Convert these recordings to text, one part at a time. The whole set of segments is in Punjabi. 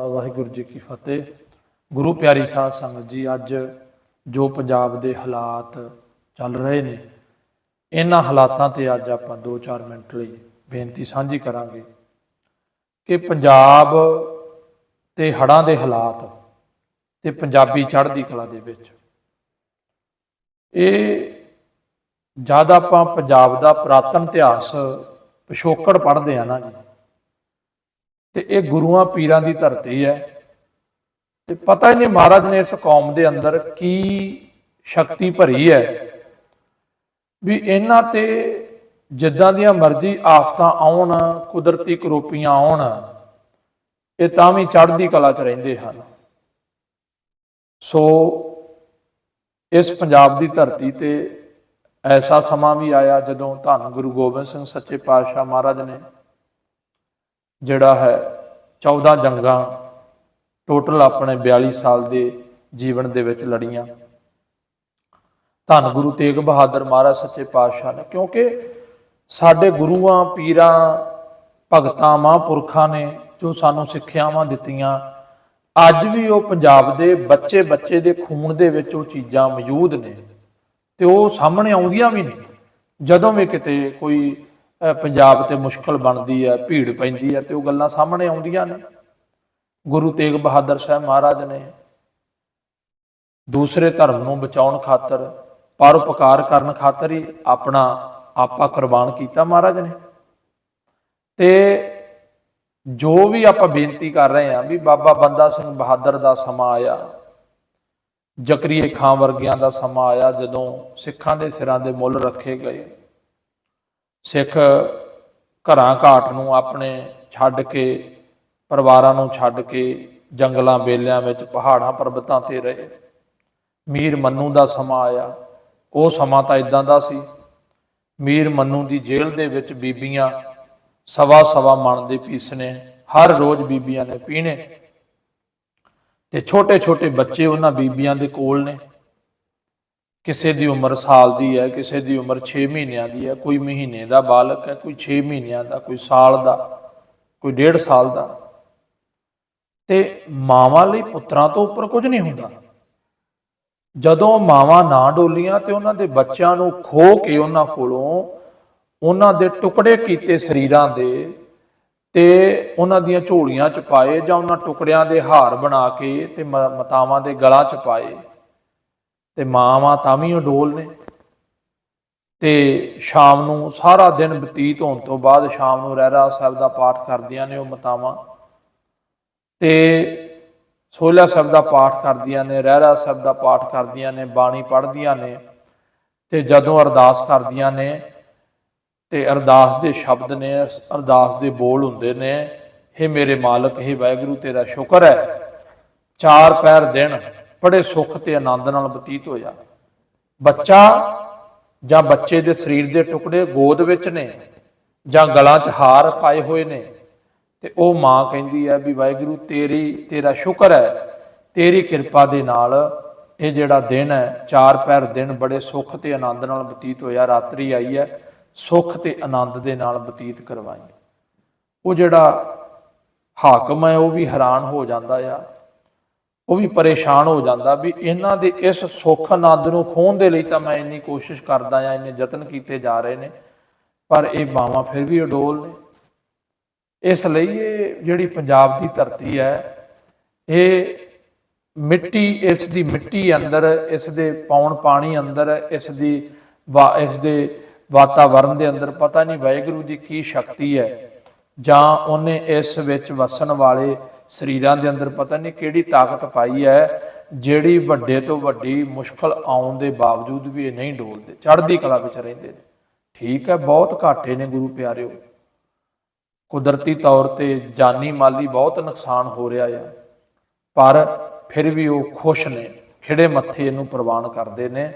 ਵਾਹਿਗੁਰੂ ਜੀ ਕੀ ਫਤਿਹ। ਗੁਰੂ ਪਿਆਰੀ ਸਾਧ ਸੰਗਤ ਜੀ, ਅੱਜ ਜੋ ਪੰਜਾਬ ਦੇ ਹਾਲਾਤ ਚੱਲ ਰਹੇ ਨੇ, ਇਹਨਾਂ ਹਾਲਾਤਾਂ ਤੇ ਅੱਜ ਆਪਾਂ 2-4 ਮਿੰਟ ਲਈ ਬੇਨਤੀ ਸਾਂਝੀ ਕਰਾਂਗੇ ਕਿ ਪੰਜਾਬ ਤੇ ਹੜ੍ਹਾਂ ਦੇ ਹਾਲਾਤ ਤੇ ਪੰਜਾਬੀ ਚੜ੍ਹਦੀ ਕਲਾ ਦੇ ਵਿੱਚ ਇਹ ਜਦ ਆਪਾਂ ਪੰਜਾਬ ਦਾ ਪੁਰਾਤਨ ਇਤਿਹਾਸ ਪਿਛੋਕੜ ਪੜ੍ਹਦੇ ਆ ਨਾ ਜੀ ਤੇ ਇਹ ਗੁਰੂਆਂ ਪੀਰਾਂ ਦੀ ਧਰਤੀ ਹੈ। ਤੇ ਪਤਾ ਹੀ ਨਹੀਂ ਮਹਾਰਾਜ ਨੇ ਇਸ ਕੌਮ ਦੇ ਅੰਦਰ ਕੀ ਸ਼ਕਤੀ ਭਰੀ ਹੈ ਵੀ ਇਹਨਾਂ ਤੇ ਜਿੱਦਾਂ ਦੀਆਂ ਮਰਜ਼ੀ ਆਫਤਾਂ ਆਉਣ, ਕੁਦਰਤੀ ਕਰੋਪੀਆਂ ਆਉਣ, ਇਹ ਤਾਂ ਵੀ ਚੜ੍ਹਦੀ ਕਲਾ 'ਚ ਰਹਿੰਦੇ ਹਨ। ਸੋ ਇਸ ਪੰਜਾਬ ਦੀ ਧਰਤੀ ਤੇ ਐਸਾ ਸਮਾਂ ਵੀ ਆਇਆ ਜਦੋਂ ਧੰਨ ਗੁਰੂ ਗੋਬਿੰਦ ਸਿੰਘ ਸੱਚੇ ਪਾਤਸ਼ਾਹ ਮਹਾਰਾਜ ਨੇ ਜਿਹੜਾ ਹੈ 14 ਜੰਗਾਂ ਟੋਟਲ ਆਪਣੇ 42 ਸਾਲ ਦੇ ਜੀਵਨ ਦੇ ਵਿੱਚ ਲੜੀਆਂ। ਧੰਨ ਗੁਰੂ ਤੇਗ ਬਹਾਦਰ ਮਹਾਰਾਜ ਸੱਚੇ ਪਾਤਸ਼ਾਹ ਨੇ, ਕਿਉਂਕਿ ਸਾਡੇ ਗੁਰੂਆਂ, ਪੀਰਾਂ, ਭਗਤਾਂ, ਮਹਾਂਪੁਰਖਾਂ ਨੇ ਜੋ ਸਾਨੂੰ ਸਿੱਖਿਆਵਾਂ ਦਿੱਤੀਆਂ, ਅੱਜ ਵੀ ਉਹ ਪੰਜਾਬ ਦੇ ਬੱਚੇ ਬੱਚੇ ਦੇ ਖੂਨ ਦੇ ਵਿੱਚ ਉਹ ਚੀਜ਼ਾਂ ਮੌਜੂਦ ਨੇ ਤੇ ਉਹ ਸਾਹਮਣੇ ਆਉਂਦੀਆਂ ਵੀ ਨੇ ਜਦੋਂ ਵੀ ਕਿਤੇ ਕੋਈ ਪੰਜਾਬ ਤੇ ਮੁਸ਼ਕਲ ਬਣਦੀ ਹੈ, ਭੀੜ ਪੈਂਦੀ ਹੈ ਤੇ ਉਹ ਗੱਲਾਂ ਸਾਹਮਣੇ ਆਉਂਦੀਆਂ ਨੇ। ਗੁਰੂ ਤੇਗ ਬਹਾਦਰ ਸਾਹਿਬ ਮਹਾਰਾਜ ਨੇ ਦੂਸਰੇ ਧਰਮ ਨੂੰ ਬਚਾਉਣ ਖਾਤਰ, ਪਰਉਪਕਾਰ ਕਰਨ ਖਾਤਰ ਹੀ ਆਪਣਾ ਆਪਾ ਕੁਰਬਾਨ ਕੀਤਾ ਮਹਾਰਾਜ ਨੇ। ਤੇ ਜੋ ਵੀ ਆਪਾਂ ਬੇਨਤੀ ਕਰ ਰਹੇ ਹਾਂ ਵੀ ਬਾਬਾ ਬੰਦਾ ਸਿੰਘ ਬਹਾਦਰ ਦਾ ਸਮਾਂ ਆਇਆ, ਜਕਰੀਏ ਖਾਂ ਵਰਗਿਆਂ ਦਾ ਸਮਾਂ ਆਇਆ, ਜਦੋਂ ਸਿੱਖਾਂ ਦੇ ਸਿਰਾਂ ਦੇ ਮੁੱਲ ਰੱਖੇ ਗਏ ਸਿੱਖ ਘਰਾਂ ਘਾਟ ਨੂੰ ਆਪਣੇ ਛੱਡ ਕੇ, ਪਰਿਵਾਰਾਂ ਨੂੰ ਛੱਡ ਕੇ ਜੰਗਲਾਂ, ਬੇਲਿਆਂ ਵਿੱਚ, ਪਹਾੜਾਂ, ਪਰਬਤਾਂ ਤੇ ਰਹੇ। ਮੀਰ ਮੰਨੂ ਦਾ ਸਮਾਂ ਆਇਆ। ਉਹ ਸਮਾਂ ਤਾਂ ਇਦਾਂ ਦਾ ਸੀ। ਮੀਰ ਮੰਨੂ ਦੀ ਜੇਲ੍ਹ ਦੇ ਵਿੱਚ ਬੀਬੀਆਂ ਸਵਾ ਸਵਾ ਮਣ ਦੇ ਪੀਸਨੇ ਹਰ ਰੋਜ਼ ਬੀਬੀਆਂ ਨੇ ਪੀਣੇ ਤੇ ਛੋਟੇ ਛੋਟੇ ਬੱਚੇ ਉਹਨਾਂ ਬੀਬੀਆਂ ਦੇ ਕੋਲ ਨੇ। ਕਿਸੇ ਦੀ ਉਮਰ ਸਾਲ ਦੀ ਹੈ, ਕਿਸੇ ਦੀ ਉਮਰ 6 ਮਹੀਨਿਆਂ ਦੀ ਹੈ, ਕੋਈ ਮਹੀਨੇ ਦਾ ਬਾਲਕ ਹੈ, ਕੋਈ 6 ਮਹੀਨਿਆਂ ਦਾ, ਕੋਈ ਸਾਲ ਦਾ, ਕੋਈ ਡੇਢ ਸਾਲ ਦਾ। ਤੇ ਮਾਵਾਂ ਲਈ ਪੁੱਤਰਾਂ ਤੋਂ ਉੱਪਰ ਕੁਝ ਨਹੀਂ ਹੁੰਦਾ। ਜਦੋਂ ਮਾਵਾਂ ਨਾ ਡੋਲੀਆਂ ਤੇ ਉਹਨਾਂ ਦੇ ਬੱਚਿਆਂ ਨੂੰ ਖੋ ਕੇ ਉਹਨਾਂ ਕੋਲੋਂ ਉਹਨਾਂ ਦੇ ਟੁਕੜੇ ਕੀਤੇ ਸਰੀਰਾਂ ਦੇ ਤੇ ਉਹਨਾਂ ਦੀਆਂ ਝੋਲੀਆਂ ਚ ਪਾਏ ਜਾਂ ਉਹਨਾਂ ਟੁਕੜਿਆਂ ਦੇ ਹਾਰ ਬਣਾ ਕੇ ਤੇ ਮ- ਮਾਤਾਵਾਂ ਦੇ ਗਲਾਂ ਚ ਪਾਏ ਤੇ ਮਾਵਾਂ ਤਾਂ ਵੀ ਉਡੋਲ ਨੇ। ਤੇ ਸ਼ਾਮ ਨੂੰ ਸਾਰਾ ਦਿਨ ਬਤੀਤ ਹੋਣ ਤੋਂ ਬਾਅਦ ਸ਼ਾਮ ਨੂੰ ਰਹਿਰਾ ਸਾਹਿਬ ਦਾ ਪਾਠ ਕਰਦੀਆਂ ਨੇ ਉਹ ਮਤਾਵਾਂ। ਤੇ ਸੋਲਾ ਸਾਹਿਬ ਦਾ ਪਾਠ ਕਰਦੀਆਂ ਨੇ ਰਹਿਰਾ ਸਾਹਿਬ ਦਾ ਪਾਠ ਕਰਦੀਆਂ ਨੇ, ਬਾਣੀ ਪੜ੍ਹਦੀਆਂ ਨੇ ਤੇ ਜਦੋਂ ਅਰਦਾਸ ਕਰਦੀਆਂ ਨੇ ਤੇ ਅਰਦਾਸ ਦੇ ਸ਼ਬਦ ਨੇ, ਅਰਦਾਸ ਦੇ ਬੋਲ ਹੁੰਦੇ ਨੇ हे ਮੇਰੇ ਮਾਲਕ हे ਵਾਹਿਗੁਰੂ, ਤੇਰਾ ਸ਼ੁਕਰ ਹੈ। ਚਾਰ ਪੈਰ ਦਿਨ ਬੜੇ ਸੁੱਖ ਤੇ ਆਨੰਦ ਨਾਲ ਬਤੀਤ ਹੋਇਆ ਬੱਚਾ ਜਾਂ ਬੱਚੇ ਦੇ ਸਰੀਰ ਦੇ ਟੁਕੜੇ ਗੋਦ ਵਿੱਚ ਨੇ ਜਾਂ ਗਲਾਂ 'ਚ ਹਾਰ ਪਾਏ ਹੋਏ ਨੇ ਤੇ ਉਹ ਮਾਂ ਕਹਿੰਦੀ ਹੈ ਵੀ ਵਾਹਿਗੁਰੂ, ਤੇਰੀ, ਤੇਰਾ ਸ਼ੁਕਰ ਹੈ, ਤੇਰੀ ਕਿਰਪਾ ਦੇ ਨਾਲ ਇਹ ਜਿਹੜਾ ਦਿਨ ਹੈ, ਚਾਰ ਪੈਰ ਦਿਨ ਬੜੇ ਸੁੱਖ ਤੇ ਆਨੰਦ ਨਾਲ ਬਤੀਤ ਹੋਇਆ। ਰਾਤਰੀ ਆਈ ਹੈ, ਸੁੱਖ ਤੇ ਆਨੰਦ ਦੇ ਨਾਲ ਬਤੀਤ ਕਰਵਾਈ। ਉਹ ਜਿਹੜਾ ਹਾਕਮ ਹੈ, ਉਹ ਵੀ ਹੈਰਾਨ ਹੋ ਜਾਂਦਾ ਆ। ਉਹ ਵੀ ਪਰੇਸ਼ਾਨ ਹੋ ਜਾਂਦਾ ਵੀ ਇਹਨਾਂ ਦੇ ਇਸ ਸੁੱਖ ਆਨੰਦ ਨੂੰ ਖੋਹਣ ਦੇ ਲਈ ਤਾਂ ਮੈਂ ਇੰਨੀ ਕੋਸ਼ਿਸ਼ ਕਰਦਾ ਆ ਇੰਨੇ ਯਤਨ ਕੀਤੇ ਜਾ ਰਹੇ ਨੇ, ਪਰ ਇਹ ਬਾਵਾਂ ਫਿਰ ਵੀ ਅਡੋਲ ਨੇ। ਇਸ ਲਈ ਇਹ ਜਿਹੜੀ ਪੰਜਾਬ ਦੀ ਧਰਤੀ ਹੈ, ਇਹ ਮਿੱਟੀ, ਇਸ ਦੀ ਮਿੱਟੀ ਅੰਦਰ, ਇਸ ਦੇ ਪੌਣ ਪਾਣੀ ਅੰਦਰ, ਇਸ ਦੀ ਵਾ- ਇਸ ਦੇ ਵਾਤਾਵਰਣ ਦੇ ਅੰਦਰ ਪਤਾ ਨਹੀਂ ਵਾਹਿਗੁਰੂ ਦੀ ਕੀ ਸ਼ਕਤੀ ਹੈ ਜਾਂ ਉਹਨੇ ਇਸ ਵਿੱਚ ਵਸਣ ਵਾਲੇ ਸਰੀਰਾਂ ਦੇ ਅੰਦਰ ਪਤਾ ਨਹੀਂ ਕਿਹੜੀ ਤਾਕਤ ਪਾਈ ਹੈ, ਜਿਹੜੀ ਵੱਡੇ ਤੋਂ ਵੱਡੀ ਮੁਸ਼ਕਲ ਆਉਣ ਦੇ ਬਾਵਜੂਦ ਵੀ ਇਹ ਨਹੀਂ ਡੋਲਦੇ। ਚੜ੍ਹਦੀ ਕਲਾ ਵਿੱਚ ਰਹਿੰਦੇ ਨੇ। ਠੀਕ ਹੈ, ਬਹੁਤ ਘਾਟੇ ਨੇ ਗੁਰੂ ਪਿਆਰਿਓ। ਕੁਦਰਤੀ ਤੌਰ ਤੇ ਜਾਨੀ ਮਾਲੀ ਬਹੁਤ ਨੁਕਸਾਨ ਹੋ ਰਿਹਾ ਹੈ ਪਰ ਫਿਰ ਵੀ ਉਹ ਖੁਸ਼ ਨੇ ਖਿੜੇ ਮੱਥੇ ਇਹਨੂੰ ਪ੍ਰਵਾਨ ਕਰਦੇ ਨੇ,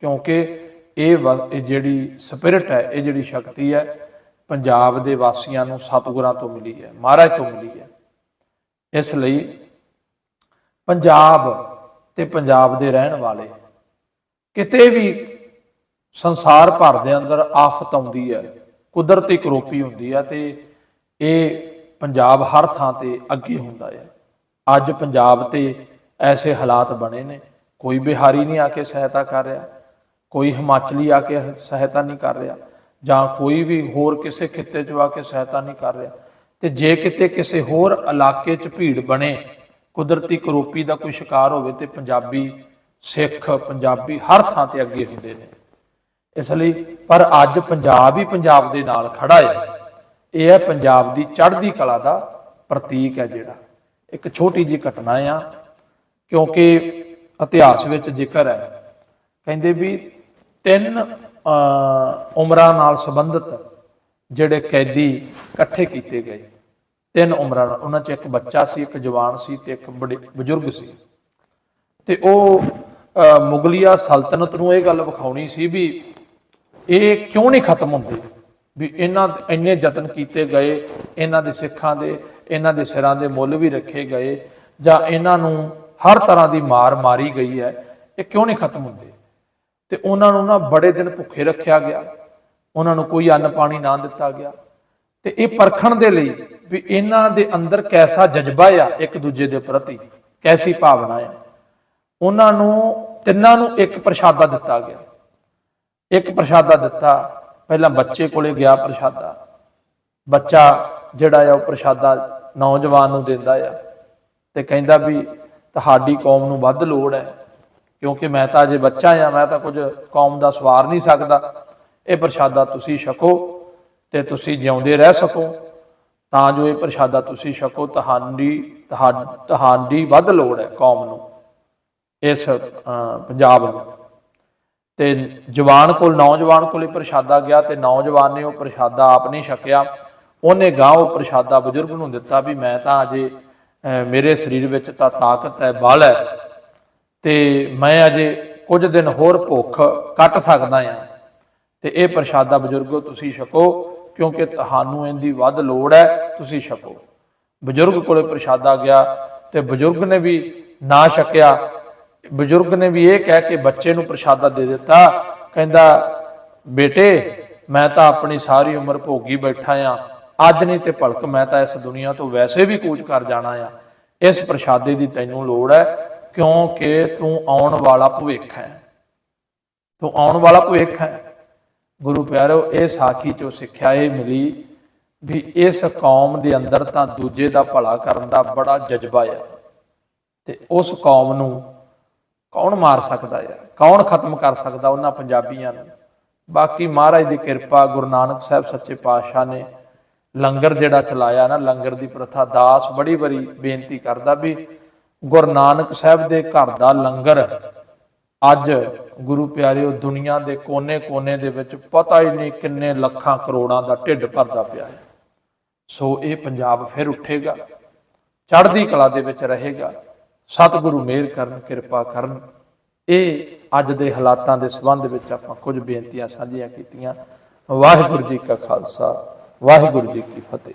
ਕਿਉਂਕਿ ਇਹ ਵ- ਇਹ ਜਿਹੜੀ ਸਪਿਰਿਟ ਹੈ, ਇਹ ਜਿਹੜੀ ਸ਼ਕਤੀ ਹੈ, ਪੰਜਾਬ ਦੇ ਵਾਸੀਆਂ ਨੂੰ ਸਤਿਗੁਰਾਂ ਤੋਂ ਮਿਲੀ ਹੈ, ਮਹਾਰਾਜ ਤੋਂ ਮਿਲੀ ਹੈ। ਇਸ ਲਈ ਪੰਜਾਬ ਤੇ ਪੰਜਾਬ ਦੇ ਰਹਿਣ ਵਾਲੇ ਕਿਤੇ ਵੀ ਸੰਸਾਰ ਭਰ ਦੇ ਅੰਦਰ ਆਫਤ ਆਉਂਦੀ ਹੈ, ਕੁਦਰਤੀ ਕਰੋਪੀ ਹੁੰਦੀ ਹੈ ਤੇ ਇਹ ਪੰਜਾਬ ਹਰ ਥਾਂ ਤੇ ਅੱਗੇ ਹੁੰਦਾ ਹੈ। ਅੱਜ ਪੰਜਾਬ ਤੇ ਐਸੇ ਹਾਲਾਤ ਬਣੇ ਨੇ, ਕੋਈ ਬਿਹਾਰੀ ਨਹੀਂ ਆ ਕੇ ਸਹਾਇਤਾ ਕਰ ਰਿਹਾ, ਕੋਈ ਹਿਮਾਚਲੀ ਆ ਕੇ ਸਹਾਇਤਾ ਨਹੀਂ ਕਰ ਰਿਹਾ ਜਾਂ ਕੋਈ ਵੀ ਹੋਰ ਕਿਸੇ ਖਿੱਤੇ 'ਚ ਆ ਕੇ ਸਹਾਇਤਾ ਨਹੀਂ ਕਰ ਰਿਹਾ। ਤੇ ਜੇ ਕਿਤੇ ਕਿਸੇ ਹੋਰ ਇਲਾਕੇ 'ਚ ਭੀੜ ਬਣੇ, ਕੁਦਰਤੀ ਕਰੋਪੀ ਦਾ ਕੋਈ ਸ਼ਿਕਾਰ ਹੋਵੇ ਤੇ ਪੰਜਾਬੀ ਸਿੱਖ, ਪੰਜਾਬੀ ਹਰ ਥਾਂ ਤੇ ਅੱਗੇ ਹੁੰਦੇ ਨੇ। ਇਸ ਲਈ ਪਰ ਅੱਜ ਪੰਜਾਬ ਹੀ ਪੰਜਾਬ ਦੇ ਨਾਲ ਖੜਾ ਹੈ। ਇਹ ਹੈ ਪੰਜਾਬ ਦੀ ਚੜ੍ਹਦੀ ਕਲਾ ਦਾ ਪ੍ਰਤੀਕ ਹੈ ਜਿਹੜਾ। ਇੱਕ ਛੋਟੀ ਜੀ ਘਟਨਾ ਆ, ਕਿਉਂਕਿ ਇਤਿਹਾਸ ਵਿੱਚ ਜ਼ਿਕਰ ਹੈ। ਕਹਿੰਦੇ ਵੀ ਤਿੰਨ ਉਮਰਾਂ ਨਾਲ ਸੰਬੰਧਿਤ ਜਿਹੜੇ ਕੈਦੀ ਇਕੱਠੇ ਕੀਤੇ ਗਏ। ਤਿੰਨ ਉਮਰਾਂ ਨਾਲ ਉਹਨਾਂ 'ਚ ਇੱਕ ਬੱਚਾ ਸੀ ਇੱਕ ਜਵਾਨ ਸੀ ਤੇ ਇੱਕ ਬੜੇ ਬਜ਼ੁਰਗ ਸੀ। ਤੇ ਉਹ ਅਹ, ਮੁਗਲਿਆ ਸਲਤਨਤ ਨੂੰ ਇਹ ਗੱਲ ਵਿਖਾਉਣੀ ਸੀ ਵੀ ਇਹ ਕਿਉਂ ਨਹੀਂ ਖਤਮ ਹੁੰਦੇ? ਵੀ ਇਹਨਾਂ ਇੰਨੇ ਯਤਨ ਕੀਤੇ ਗਏ ਇਹਨਾਂ ਦੇ ਸਿੱਖਾਂ ਦੇ ਇਹਨਾਂ ਦੇ ਸਿਰਾਂ ਦੇ ਮੁੱਲ ਵੀ ਰੱਖੇ ਗਏ ਜਾਂ ਇਹਨਾਂ ਨੂੰ ਹਰ ਤਰ੍ਹਾਂ ਦੀ ਮਾਰ ਮਾਰੀ ਗਈ ਹੈ ਇਹ ਕਿਉਂ ਨਹੀਂ ਖਤਮ ਹੁੰਦੇ? ਤੇ ਉਹਨਾਂ ਨੂੰ ਨਾ ਬੜੇ ਦਿਨ ਭੁੱਖੇ ਰੱਖਿਆ ਗਿਆ। ਉਹਨਾਂ ਨੂੰ ਕੋਈ ਅੰਨ ਪਾਣੀ ਨਾ ਦਿੱਤਾ ਗਿਆ। ਤੇ ਇਹ ਪਰਖਣ ਦੇ ਲਈ ਵੀ ਇਹਨਾਂ ਦੇ ਅੰਦਰ ਕੈਸਾ ਜਜ਼ਬਾ ਆ ਇੱਕ ਦੂਜੇ ਦੇ ਪ੍ਰਤੀ, ਕੈਸੀ ਭਾਵਨਾ ਆ। ਉਹਨਾਂ ਨੂੰ, ਤਿੰਨਾਂ ਨੂੰ ਇੱਕ ਪ੍ਰਸ਼ਾਦਾ ਦਿੱਤਾ ਗਿਆ। ਇੱਕ ਪ੍ਰਸ਼ਾਦਾ ਦਿੱਤਾ, ਪਹਿਲਾਂ ਬੱਚੇ ਕੋਲੇ ਗਿਆ ਪ੍ਰਸ਼ਾਦਾ। ਬੱਚਾ ਜਿਹੜਾ ਆ ਉਹ ਪ੍ਰਸ਼ਾਦਾ ਨੌਜਵਾਨ ਨੂੰ ਦਿੰਦਾ ਆ ਤੇ ਕਹਿੰਦਾ ਵੀ ਤੁਹਾਡੀ ਕੌਮ ਨੂੰ ਵੱਧ ਲੋੜ ਹੈ, ਕਿਉਂਕਿ ਮੈਂ ਤਾਂ ਅਜੇ ਬੱਚਾ ਆ, ਮੈਂ ਤਾਂ ਕੁਝ ਕੌਮ ਦਾ ਸਵਾਰ ਨਹੀਂ ਸਕਦਾ। ਇਹ ਪ੍ਰਸ਼ਾਦਾ ਤੁਸੀਂ ਛਕੋ ਤੇ ਤੁਸੀਂ ਜਿਉਂਦੇ ਰਹਿ ਸਕੋ। ਤਾਂ ਜੋ ਇਹ ਪ੍ਰਸ਼ਾਦਾ ਤੁਸੀਂ ਛਕੋ, ਤੁਹਾਡੀ ਤੁਹਾ- ਤੁਹਾਡੀ ਵੱਧ ਲੋੜ ਹੈ ਕੌਮ ਨੂੰ, ਇਸ ਪੰਜਾਬ ਨੂੰ। ਤੇ ਜਵਾਨ ਕੋਲ, ਨੌਜਵਾਨ ਕੋਲ ਇਹ ਪ੍ਰਸ਼ਾਦਾ ਗਿਆ ਤੇ ਨੌਜਵਾਨ ਨੇ ਉਹ ਪ੍ਰਸ਼ਾਦਾ ਆਪ ਨਹੀਂ ਛਕਿਆ। ਉਹਨੇ ਗਾਂ ਉਹ ਪ੍ਰਸ਼ਾਦਾ ਬਜ਼ੁਰਗ ਨੂੰ ਦਿੱਤਾ ਵੀ ਮੈਂ ਤਾਂ ਅਜੇ ਮੇਰੇ ਸਰੀਰ ਵਿੱਚ ਤਾਂ ਤਾਕਤ ਹੈ, ਬਲ ਹੈ। ਤੇ ਮੈਂ ਅਜੇ ਕੁਝ ਦਿਨ ਹੋਰ ਭੁੱਖ ਕੱਟ ਸਕਦਾ ਆ ਤੇ ਇਹ ਪ੍ਰਸ਼ਾਦਾ ਬਜ਼ੁਰਗੋ ਤੁਸੀਂ ਛਕੋ, ਕਿਉਂਕਿ ਤੁਹਾਨੂੰ ਇਹਦੀ ਵੱਧ ਲੋੜ ਹੈ, ਤੁਸੀਂ ਛਕੋ। ਬਜ਼ੁਰਗ ਕੋਲੇ ਪ੍ਰਸ਼ਾਦਾ ਗਿਆ ਤੇ ਬਜ਼ੁਰਗ ਨੇ ਵੀ ਨਾ ਛਕਿਆ। ਬਜ਼ੁਰਗ ਨੇ ਵੀ ਇਹ ਕਹਿ ਕੇ ਬੱਚੇ ਨੂੰ ਪ੍ਰਸ਼ਾਦਾ ਦੇ ਦਿੱਤਾ, ਕਹਿੰਦਾ, ਬੇਟੇ, ਮੈਂ ਤਾਂ ਆਪਣੀ ਸਾਰੀ ਉਮਰ ਭੋਗੀ ਬੈਠਾ ਆ। ਅੱਜ ਨਹੀਂ ਤੇ ਭਲਕ, ਮੈਂ ਤਾਂ ਇਸ ਦੁਨੀਆ ਤੋਂ ਵੈਸੇ ਵੀ ਕੂਚ ਕਰ ਜਾਣਾ ਆ। ਇਸ ਪ੍ਰਸ਼ਾਦੇ ਦੀ ਤੈਨੂੰ ਲੋੜ ਹੈ, ਕਿਉਂਕਿ ਤੂੰ ਆਉਣ ਵਾਲਾ ਭਵਿੱਖ ਹੈ। ਤੂੰ ਆਉਣ ਵਾਲਾ ਭਵਿੱਖ ਹੈ। ਗੁਰੂ ਪਿਆਰੋ, ਇਹ ਸਾਖੀ ਚੋਂ ਸਿੱਖਿਆ ਇਹ ਮਿਲੀ ਵੀ ਇਸ ਕੌਮ ਦੇ ਅੰਦਰ ਤਾਂ ਦੂਜੇ ਦਾ ਭਲਾ ਕਰਨ ਦਾ ਬੜਾ ਜਜ਼ਬਾ ਆ। ਤੇ ਉਸ ਕੌਮ ਨੂੰ ਕੌਣ ਮਾਰ ਸਕਦਾ ਆ? ਕੌਣ ਖਤਮ ਕਰ ਸਕਦਾ ਉਹਨਾਂ ਪੰਜਾਬੀਆਂ ਨੂੰ? ਬਾਕੀ ਮਹਾਰਾਜ ਦੀ ਕਿਰਪਾ, ਗੁਰੂ ਨਾਨਕ ਸਾਹਿਬ ਸੱਚੇ ਪਾਤਸ਼ਾਹ ਨੇ ਲੰਗਰ ਜਿਹੜਾ ਚਲਾਇਆ ਨਾ, ਲੰਗਰ ਦੀ ਪ੍ਰਥਾ, ਦਾਸ ਬੜੀ ਬੜੀ ਬੇਨਤੀ ਕਰਦਾ ਵੀ ਗੁਰੂ ਨਾਨਕ ਸਾਹਿਬ ਦੇ ਘਰ ਦਾ ਲੰਗਰ ਅੱਜ ਗੁਰੂ ਪਿਆਰਿਓ, ਦੁਨੀਆ ਦੇ ਕੋਨੇ-ਕੋਨੇ ਦੇ ਵਿੱਚ ਪਤਾ ਹੀ ਨਹੀਂ ਕਿੰਨੇ ਲੱਖਾਂ ਕਰੋੜਾਂ ਦਾ ਢਿੱਡ ਭਰਦਾ ਪਿਆ ਹੈ। ਸੋ ਇਹ ਪੰਜਾਬ ਫਿਰ ਉੱਠੇਗਾ, ਚੜ੍ਹਦੀ ਕਲਾ ਦੇ ਵਿੱਚ ਰਹੇਗਾ। ਸਤਿਗੁਰੂ ਮਿਹਰ ਕਰਨ, ਕਿਰਪਾ ਕਰਨ। ਇਹ ਅੱਜ ਦੇ ਹਾਲਾਤਾਂ ਦੇ ਸੰਬੰਧ ਵਿੱਚ ਆਪਾਂ ਕੁਝ ਬੇਨਤੀਆਂ ਸਾਂਝੀਆਂ ਕੀਤੀਆਂ। ਵਾਹਿਗੁਰੂ ਜੀ ਕਾ ਖਾਲਸਾ, ਵਾਹਿਗੁਰੂ ਜੀ ਕੀ ਫਤਿਹ।